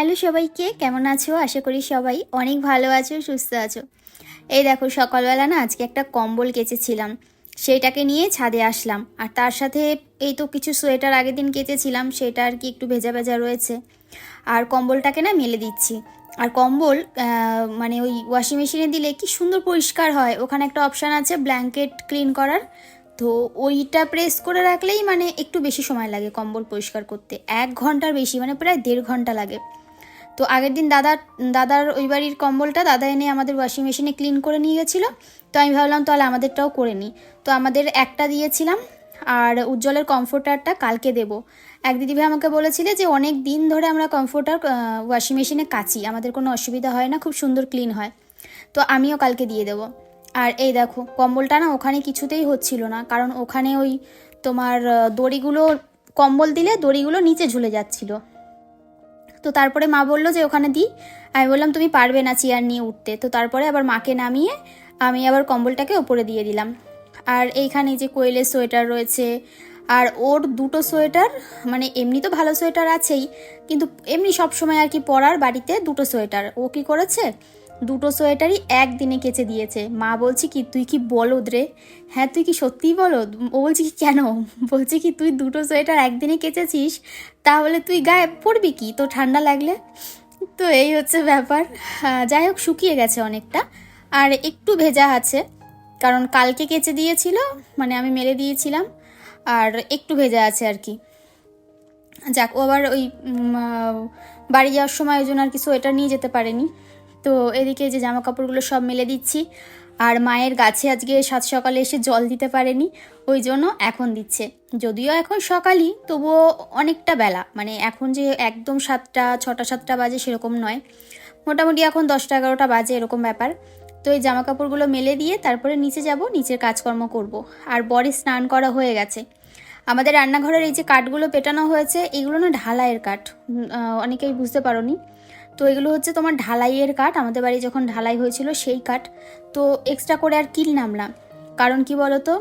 Hello সবাইকে, কেমন আছো? আশা করি সবাই অনেক ভালো আছো, সুস্থ আছো। এই দেখো, সকালবেলা না আজকে একটা কম্বল কেচেছিলাম। সেইটাকে নিয়ে ছাদে আসলাম। আর তার সাথে এই তো কিছু সোয়েটার আগের দিন কেচেছিলাম, সেটা আর কি একটু ভেজা ভেজা রয়েছে। আর কম্বলটাকে না মেলে দিচ্ছি। আর কম্বল মানে ওই ওয়াশিং মেশিনে দিলে কি সুন্দর পরিষ্কার হয়। ওখানে একটা অপশান আছে ব্ল্যাঙ্কেট ক্লিন করার। তো ওইটা প্রেস করে রাখলেই মানে একটু বেশি সময় লাগে কম্বল পরিষ্কার করতে। এক ঘণ্টার বেশি মানে প্রায় দেড় ঘণ্টা লাগে। তো আগের দিন দাদার দাদার ওই বাড়ির কম্বলটা দাদা এনে আমাদের ওয়াশিং মেশিনে ক্লিন করে নিয়ে গেছিল। তো আমি ভাবলাম, তাহলে আমাদেরটাও করে নিই। তো আমাদের একটা দিয়েছিলাম, আর উজ্জ্বলের কমফোর্টারটা কালকে দেবো। এক দিদিভাই আমাকে বলেছিলে যে, অনেক দিন ধরে আমরা কমফোর্টার ওয়াশিং মেশিনে কাচি, আমাদের কোনো অসুবিধা হয় না, খুব সুন্দর ক্লিন হয়। তো আমিও কালকে দিয়ে দেবো। আর এই দেখো, কম্বলটা না ওখানে কিছুতেই হচ্ছিল না, কারণ ওখানে ওই তোমার দড়িগুলো, কম্বল দিলে দড়িগুলো নিচে ঝুলে যাচ্ছিল। তো তারপরে মা বলল যে, ওখানে দিই আমি বললাম, তুমি পারবে না চেয়ার নিয়ে উঠতে। তো তারপরে আবার মাকে নামিয়ে আমি আবার কম্বলটাকে ওপরে দিয়ে দিলাম। আর এইখানে যে কোয়েলের সোয়েটার রয়েছে, আর ওর দুটো সোয়েটার মানে এমনি তো ভালো সোয়েটার আছেই, কিন্তু এমনি সব সময় আর কি পরার বাড়িতে দুটো সোয়েটার। ও কি করেছে? দুটো সোয়েটারই একদিনে কেচে দিয়েছে। মা বলছি কি, তুই কি বলদ রে? হ্যাঁ তুই কি সত্যিই বলদ? ও বলছি কি, কেন? বলছি কি, তুই দুটো সোয়েটার একদিনে কেচেছিস, তাহলে তুই গায়ে পরবি কি? তো ঠান্ডা লাগলে? তো এই হচ্ছে ব্যাপার। যাই হোক, শুকিয়ে গেছে অনেকটা। আর একটু ভেজা আছে, কারণ কালকে কেচে দিয়েছিল মানে আমি মেরে দিয়েছিলাম, আর একটু ভেজা আছে আর কি। যাক, ও আবার ওই বাড়ি যাওয়ার সময় ওই জন্য আর কি সোয়েটার নিয়ে যেতে পারেনি। তো এদিকে যে জামা কাপড়গুলো সব মেলে দিচ্ছি। আর মায়ের গাছে আজকে সাত সকালে এসে জল দিতে পারেনি, ওই জন্য এখন দিচ্ছে। যদিও এখন সকালই, তবুও অনেকটা বেলা। মানে এখন যে একদম সাতটা, ছটা, সাতটা বাজে সেরকম নয়। মোটামুটি এখন দশটা, এগারোটা বাজে এরকম ব্যাপার। তো এই জামা কাপড়গুলো মেলে দিয়ে তারপরে নিচে যাব, নিচের কাজকর্ম করব। আর বরে স্নান করা হয়ে গেছে। আমাদের রান্নাঘরের এই যে কাঠগুলো পেটানো হয়েছে, এগুলো না ঢালাইয়ের কাঠ। অনেকেই বুঝতে পারোনি। তো এগুলো হচ্ছে তোমার ঢালাইয়ের কাঠ। আমাদের বাড়ি যখন ঢালাই হয়েছিল সেই কাঠ। তো এক্সট্রা করে আর কিনলাম না কারণ কি বলতো?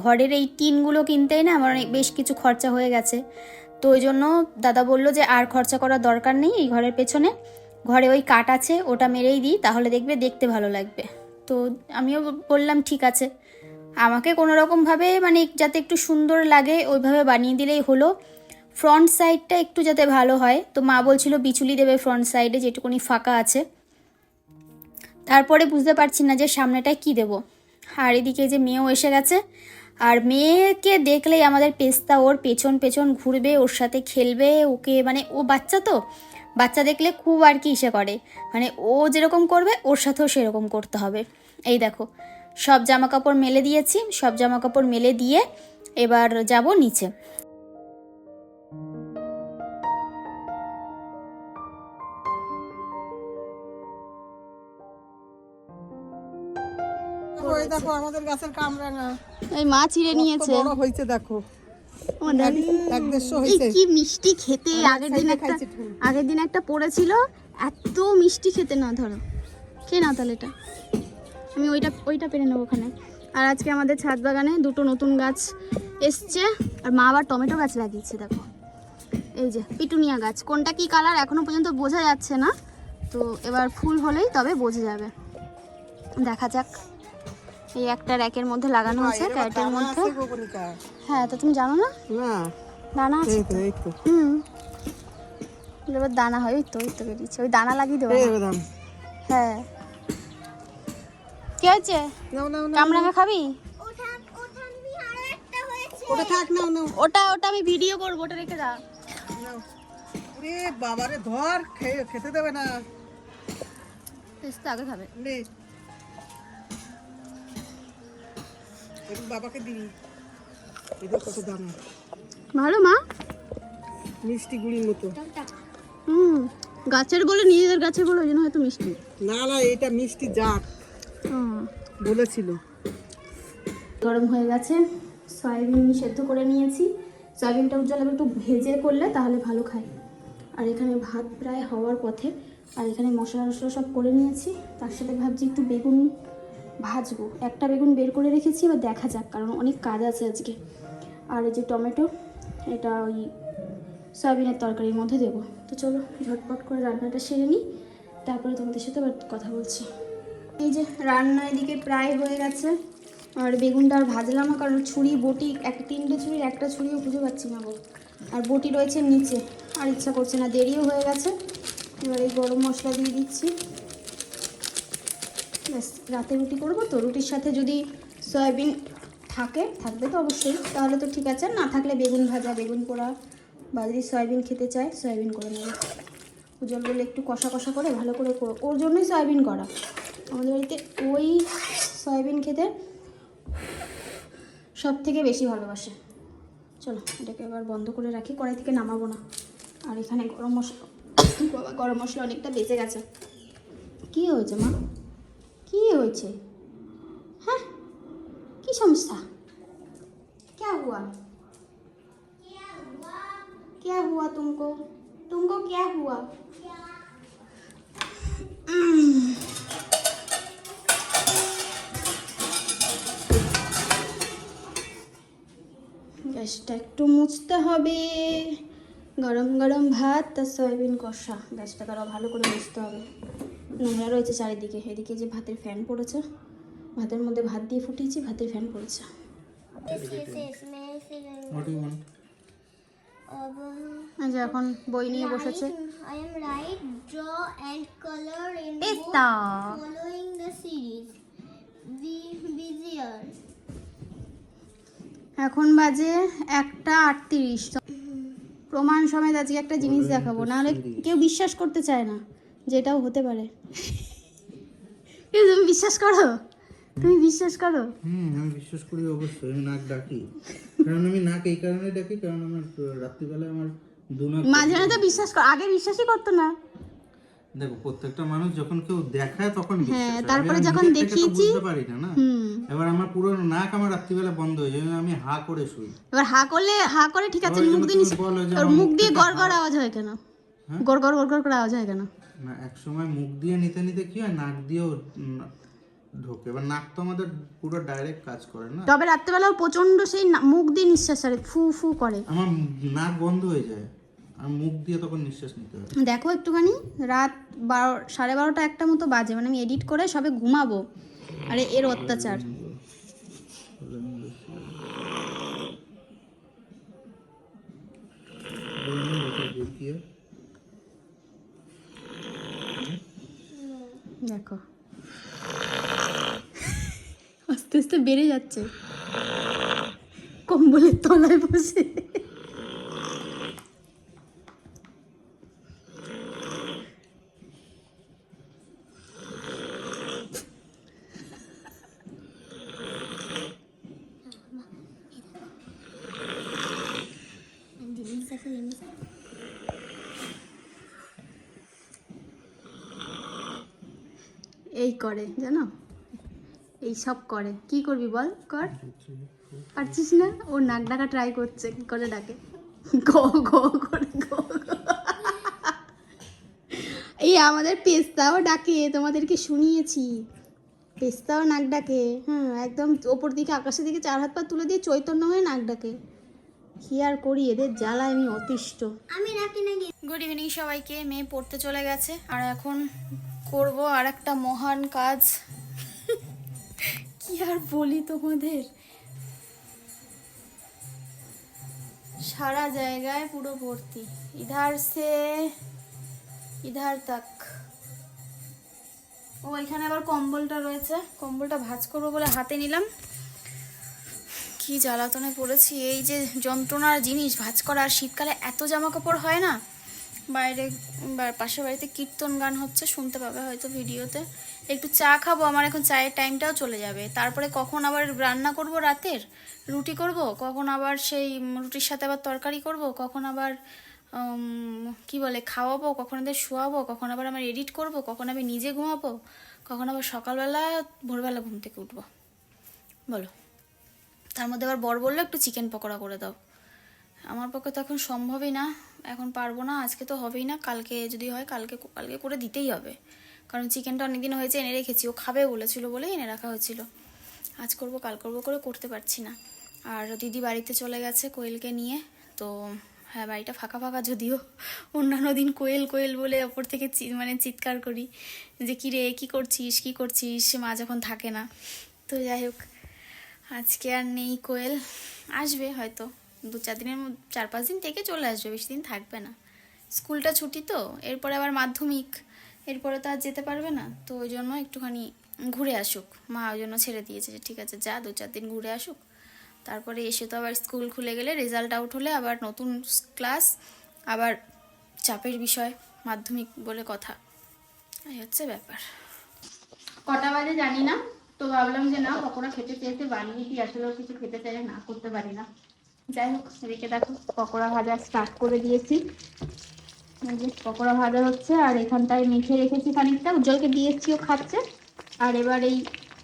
ঘরের এই টিনগুলো কিনতেই না আমার অনেক বেশ কিছু খরচা হয়ে গেছে। তো ওই জন্য দাদা বলল যে আর খরচা করার দরকার নেই এই ঘরের পেছনে। ঘরে ওই কাঠ আছে, ওটা মেরেই দিই, তাহলে দেখবে দেখতে ভালো লাগবে। তো আমিও বললাম, ঠিক আছে। আমাকে কোনো রকমভাবে মানে যাতে একটু সুন্দর লাগে, ওইভাবে বানিয়ে দিলেই হলো। ফ্রন্ট সাইডটা একটু যাতে ভালো হয়। তো মা বলছিল বিচুলি দেবে ফ্রন্ট সাইডে, যেটুকুনি ফাঁকা আছে। তারপরে বুঝতে পারছি না যে সামনেটায় কি দেব। আর এদিকে যে মেয়েও এসে গেছে। আর মেয়েকে দেখলেই আমাদের পেস্তা ওর পেছন পেছন ঘুরবে, ওর সাথে খেলবে, ওকে মানে ও বাচ্চা তো, বাচ্চা দেখলে খুব আর কি ইসে করে। মানে ও যেরকম করবে, ওর সাথেও সেরকম করতে হবে। এই দেখো, সব জামা কাপড় মেলে দিয়েছি, সব জামা কাপড় মেলে দিয়ে এবার যাব নিচে। ওই দেখো আমাদের গাছের কামরাঙা। এই মা কত নিয়েছে। বড় হয়েছে দেখো। এই কি মিষ্টি খেতে। আগের দিন একটা আগের দিন একটা পড়েছিল। এত মিষ্টি খেতে না ধরো। কে না তাহলে এটা। আমি ওইটা ওইটা পেরে নেব ওখানে। আর আজকে আমাদের ছাদ বাগানে দুটো নতুন গাছ এসছে। আর মা আবার টমেটো গাছ লাগিয়েছে দেখো। এই যে পিটুনিয়া গাছ। কোনটা কি কালার এখনও পর্যন্ত বোঝা যাচ্ছে না। তো এবার ফুল হলেই তবে বোঝা যাবে। দেখা যাক। এই একটা র্যাকের মধ্যে লাগানো আছে এর ক্যারেটের মধ্যে। আছে। হ্যাঁ তো তুমি জানো না? না। দানা আছে হুম। এবার দানা হয় ওই তো ওই তো বেরিয়েছে। ওই দানা লাগিয়ে দেবো। হ্যাঁ। কি হয়েছে? নাও নাও নাও। কামরাঙা খাবি? ওটা থাক নাও নাও। ওটা ওটা আমি ভিডিও করব ওটা রেখে দাও। বাবারে ধর খেয়ে খেতে দেবে না। পেস্তা আগে খাবে। নে এরকম বাবাকে দিবি। এদের কত দাম। ভালো মা? মিষ্টি গুড়ির মতো। হুম গাছেরগুলো নিজেদের গাছেরগুলো ওই জন্য হয়তো মিষ্টি। না না এটা মিষ্টি জাত। বলেছিল। গরম হয়ে গেছে সয়াবিন সেদ্ধ করে নিয়েছি। সয়াবিনটা উজ্জ্বল একটু ভেজে করলে তাহলে ভালো খায়। আর এখানে ভাত প্রায় হওয়ার পথে আর এখানে মশলা টশলা সব করে নিয়েছি। তার সাথে ভাবছি একটু বেগুন ভাজবো। একটা বেগুন বের করে রেখেছি, এবার দেখা যাক, কারণ অনেক কাজ আছে আজকে। আর এই যে টমেটো, এটা ওই সয়াবিনের তরকারির মধ্যে দেবো। তো চলো, ঝটপট করে রান্নাটা সেরে নিই। তারপরে তোমাদের সাথে আবার কথা বলছি। এই যে রান্না এদিকে প্রায় হয়ে গেছে। আর বেগুনটা আর ভাজলাম না, কারণ ছুরি, বটি, এক তিনটে ছুরির একটা ছুরিও খুঁজে পাচ্ছি না গো। আর বটি রয়েছে নিচে, আর ইচ্ছা করছে না, দেরিও হয়ে গেছে। এবার এই গরম মশলা দিয়ে দিচ্ছি। ব্যাস, রাতে রুটি করব তো। রুটির সাথে যদি সয়াবিন থাকে, থাকবে তো অবশ্যই। তাহলে তো ঠিক আছে। না থাকলে বেগুন ভাজা, বেগুন পোড়া, বা যদি সয়াবিন খেতে চায়, সয়াবিন করে নেবে। উজ্জ্বল বলে একটু কষা কষা করে, ভালো করে করো ওর জন্যই সয়াবিন করা। আমাদের বাড়িতে ওই সয়াবিন খেতে সব থেকে বেশি ভালোবাসে। চলো, এটাকে এবার বন্ধ করে রাখি। কড়াই থেকে নামাবো না। আর এখানে গরম মশলা গরম মশলা অনেকটা বেঁচে গেছে। কী হয়েছে মা? হয়েছে হ্যাঁ কি সমস্যা क्या हुआ क्या हुआ तुमको तुमको क्या हुआ গ্যাসটা একটু মুছতে হবে গরম গরম ভাত আর সয়াবিন কষা গ্যাসটা তারা ভালো করে মুছতে হবে নোংরা রয়েছে চারিদিকে। এদিকে যে ভাতের ফ্যান পড়েছে ভাতের মধ্যে ভাত দিয়ে ফুটিয়েছি ভাতের ফ্যান পড়েছে। যে এখন বই নিয়ে বসেছে। Write- I am write, draw and color in Pista. following the series. Be এখন বাজে একটা আটত্রিশ। প্রমাণ সমেত আজকে একটা জিনিস দেখাবো। নাহলে কেউ বিশ্বাস করতে চায় না। যেটাও হতে পারে। তুমি বিশ্বাস করো? তুমি বিশ্বাস করো? হুম আমি বিশ্বাস করি অবশ্যই আমি নাক ডাকি। কারণ আমি নাক এই কারণে ডাকি কারণ আমার রাত্রিবেলা আমার দু নাক মাঝে মাঝে তো বিশ্বাস কর আগে বিশ্বাসই করতো না। দেখো প্রত্যেকটা মানুষ যখন কেউ দেখায় তখন হ্যাঁ, তারপরে যখন দেখিয়েছি- বুঝতে পারি না না? হুম। এবার আমার পুরো নাক আমার রাত্রিবেলা বন্ধ হয়ে যায় আমি হা করে শুই। এবার হা করলে হা করে ঠিক আছে মুখ দিয়ে ওর মুখ দিয়ে মুখটা গড় গড় আওয়াজ হয় কেন? হ্যাঁ? গড় গড় গড় গড় করে আওয়াজ হয় কেন? না এক সময় মুখ দিয়ে নিতে নিতে কি হয় নাক দিয়েও ঢোকে। এবার নাক তো আমাদের পুরো ডাইরেক্ট কাজ করে না। তবে রাত্রেবেলা প্রচণ্ড সেই মুখ দিয়ে নিঃশ্বাস ছাড়ে ফু ফু করে। আমার নাক বন্ধ হয়ে যায় আর মুখ দিয়ে তখন নিঃশ্বাস নিতে হয়। দেখো একটুখানি রাত বারো সাড়ে বারোটা একটা মতো বাজে মানে আমি এডিট করে সবে ঘুমাবো আরে এর অত্যাচার। দেখিয়ে। দেখো। আস্তে আস্তে বেড়ে যাচ্ছে। কম্বলের তলায় বসে। এই করে, জানো? এই সব করে। কি করবি বল? কর। পারছিস না? ও নাক ডাকা ট্রাই করছে, কি করে ডাকে? করে। এই আমাদের পেস্তাও ডাকে, তোমাদেরকে শুনিয়েছি। পেস্তাও নাক ডাকে হ্যাঁ একদম ওপর দিকে, আকাশের দিকে চার হাত পা তুলে দিয়ে চৈতন্য হয়ে নাক ডাকে। কি আর করি? এদের জ্বালায় আমি অতিষ্ঠ। আমি রাখি নাকি গুড ইভিনিং সবাইকে, মেয়ে পড়তে চলে গেছে, আর এখন করব আর একটা মহান কাজ। কি আর বলি তোমাদের? সারা জায়গায় পুরো ভর্তি। ইধার সে, ইধার তাক। ও, এখানে আবার কম্বলটা রয়েছে। কম্বলটা ভাজ করব বলে হাতে নিলাম। কি জ্বালাতনে পড়েছি। এই যে যন্ত্রণার জিনিস, ভাজ করা। আর শীতকালে এত জামা কাপড় হয় না। বাইরে পাশের বাড়িতে কীর্তন গান হচ্ছে, শুনতে পাবে হয়তো ভিডিওতে। একটু চা খাব, আমার এখন চায়ের টাইমটাও চলে যাবে। তারপরে কখন আবার রান্না করব রাতের? রুটি করব, কখন আবার সেই রুটির সাথে আবার তরকারি করব, কখন আবার কি বলে, খাওয়াবো, কখন এদের শোয়াবো, কখন আবার আমার এডিট করব, কখন আমি নিজে ঘুমাবো, কখন আবার সকালবেলা, ভোরবেলা ঘুম থেকে উঠবো। বলো। তার মধ্যে আবার বর বলল, একটু চিকেন পকোড়া করে দাও। আমার পক্ষে তো এখন সম্ভবই না। এখন পারব না, আজকে তো হবেই না, কালকে যদি হয় কালকে কালকে করে দিতেই হবে। কারণ চিকেনটা অনেকদিন হয়েছে, এনে রেখেছি, ও খাবে বলেছিল বলেই এনে রাখা হয়েছিল। আজ করব, কাল করব করে করতে পারছি না। আর দিদি বাড়িতে চলে গেছে কোয়েলকে নিয়ে, তো হ্যাঁ বাড়িটা ফাঁকা ফাঁকা যদিও। অন্যান্য দিন কোয়েল কোয়েল বলে ওপর থেকে মানে চিৎকার করি যে, কী রে, কী করছিস কী করছিস? মা যখন থাকে না। তো যাই হোক, আজকে আর নেই কোয়েল। আসবে হয়তো। দু চার দিনের চার পাঁচ দিন থেকে চলে আসবে, বেশি দিন থাকবে না। স্কুলটা ছুটি তো, এরপরে আবার মাধ্যমিক, এরপরে তো আর যেতে পারবে না। তো ওই জন্য একটুখানি ঘুরে আসুক। মা ওই জন্য ছেড়ে দিয়েছে যে, ঠিক আছে, যা, দু চার দিন ঘুরে আসুক। তারপরে এসে তো আবার স্কুল খুলে গেলে রেজাল্ট আউট হলে আবার নতুন ক্লাস আবার চাপের বিষয়, মাধ্যমিক বলে কথা। এই হচ্ছে ব্যাপার। কটা বাজে জানি না, তো ভাবলাম যে না, পকোড়া খেতে চেয়েছে বানিয়ে কি আসলে কিছু খেতে চাইলে না, করতে পারি না। যাই হোক, এদিকে দেখো পকোড়া ভাজা স্টার্ট করে দিয়েছি। পকোড়া ভাজা হচ্ছে, আর এখানটায় মেখে রেখেছি খানিকটা। উজ্জ্বলকে দিয়েছি, ও খাচ্ছে। আর এবার এই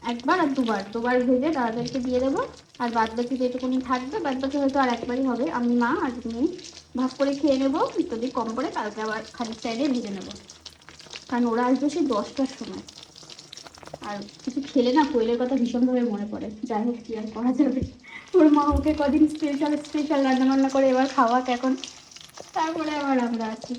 একবার আর দুবার দুবার ভেজে দাদাদেরকে দিয়ে দেবো। আর বাদ বাকি যেটুকুনি থাকবে বাদ বাকি হয়তো আর একবারই হবে। আমি, মা আর মেয়ে ভাগ করে খেয়ে নেব। যদি কম করে কালকে আবার খানিক চাইলে ভেজে নেব। কারণ ওরা আসবে সেই দশটার সময়। আর কিছু খেলে না, কোয়েলের কথা ভীষণভাবে মনে পড়ে। যাই হোক, কি আর করা যাবে। ওর মা ওকে কদিন স্পেশাল স্পেশাল রান্না বান্না করে এবার খাওয়াক এখন। তারপরে আবার আমরা আছি।